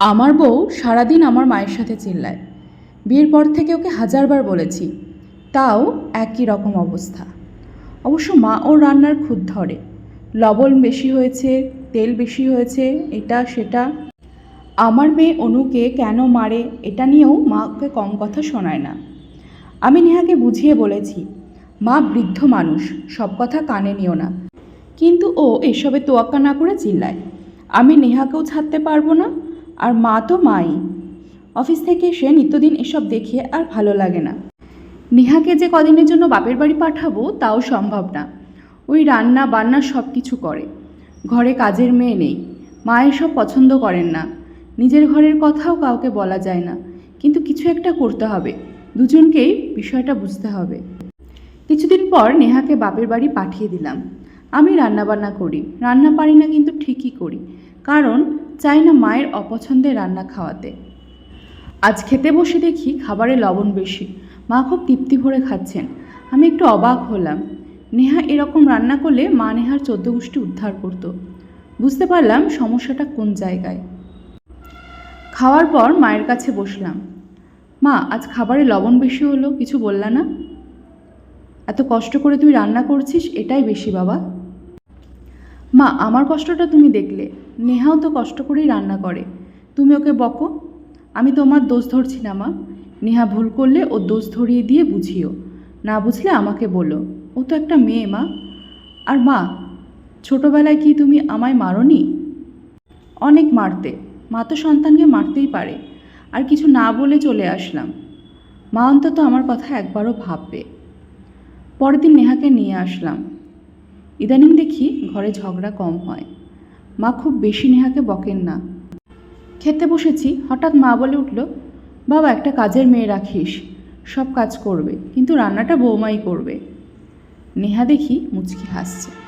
আমার বউ সারাদিন আমার মায়ের সাথে চিল্লায়। বিয়ের পর থেকে ওকে হাজারবার বলেছি, তাও একই রকম অবস্থা। অবশ্য মা ওর রান্নার খুদ ধরে। লবণ বেশি হয়েছে, তেল বেশি হয়েছে, এটা সেটা। আমার মেয়ে অনুকে কেন মারে, এটা নিয়েও মা ওকে কম কথা শোনায় না। আমি নেহাকে বুঝিয়ে বলেছি, মা বৃদ্ধ মানুষ, সব কথা কানে নিও না। কিন্তু ও এসবে তোয়াক্কা না করে চিল্লায়। আমি নেহাকেও ছাড়তে পারব না। আর মা তো মাই। অফিস থেকে এসে নিত্যদিন এসব দেখে আর ভালো লাগে না। নেহাকে যে কদিনের জন্য বাপের বাড়ি পাঠাবো তাও সম্ভব না। ওই রান্না, বান্না সব কিছু করে। ঘরে কাজের মেয়ে নেই। মা এসব পছন্দ করেন না। নিজের ঘরের কথাও কাউকে বলা যায় না। কিন্তু কিছু একটা করতে হবে। দুজনকেই বিষয়টা বুঝতে হবে। কিছুদিন পর নেহাকে বাপের বাড়ি পাঠিয়ে দিলাম। আমি রান্নাবান্না করি। রান্না পারি না কিন্তু ঠিকই করি। কারণ চাই না মায়ের অপছন্দের রান্না খাওয়াতে। আজ খেতে বসে দেখি খাবারে লবণ বেশি। মা খুব তৃপ্তি ভরে খাচ্ছেন। আমি একটু অবাক হলাম। নেহা এরকম রান্না করলে মা নেহার চোদ্দ গোষ্ঠী উদ্ধার করত। বুঝতে পারলাম সমস্যাটা কোন জায়গায়। খাওয়ার পর মায়ের কাছে বসলাম। মা, আজ খাবারে লবণ বেশি হলো, কিছু বললা না? এত কষ্ট করে তুই রান্না করছিস, এটাই বেশি বাবা। মা, আমার কষ্টটা তুমি দেখলে। নেহাও তো কষ্ট করেই রান্না করে। তুমি ওকে বকো। আমি তোমার দোষ ধরছি না, মা। নেহা ভুল করলে ও দোষ ধরিয়ে দিয়ে বুঝিও। না বুঝলে আমাকে বলো। ও তো একটা মেয়ে, মা। আর মা, ছোটোবেলায় কি তুমি আমায় মারোনি? অনেক মারতে। মা তো সন্তানকে মারতেই পারে। আর কিছু না বলে চলে আসলাম। মা অন্তত আমার কথা একবারও ভাববে। পরের দিন নেহাকে নিয়ে আসলাম। ইদানিং দেখি ঘরে ঝগড়া কম হয়। মা খুব বেশি নেহাকে বকেন না। খেতে বসেছি, হঠাৎ মা বলে উঠল, বাবা, একটা কাজের মেয়ে রাখিস। সব কাজ করবে, কিন্তু রান্নাটা বৌমাই করবে। নেহা দেখি মুচকি হাসছে।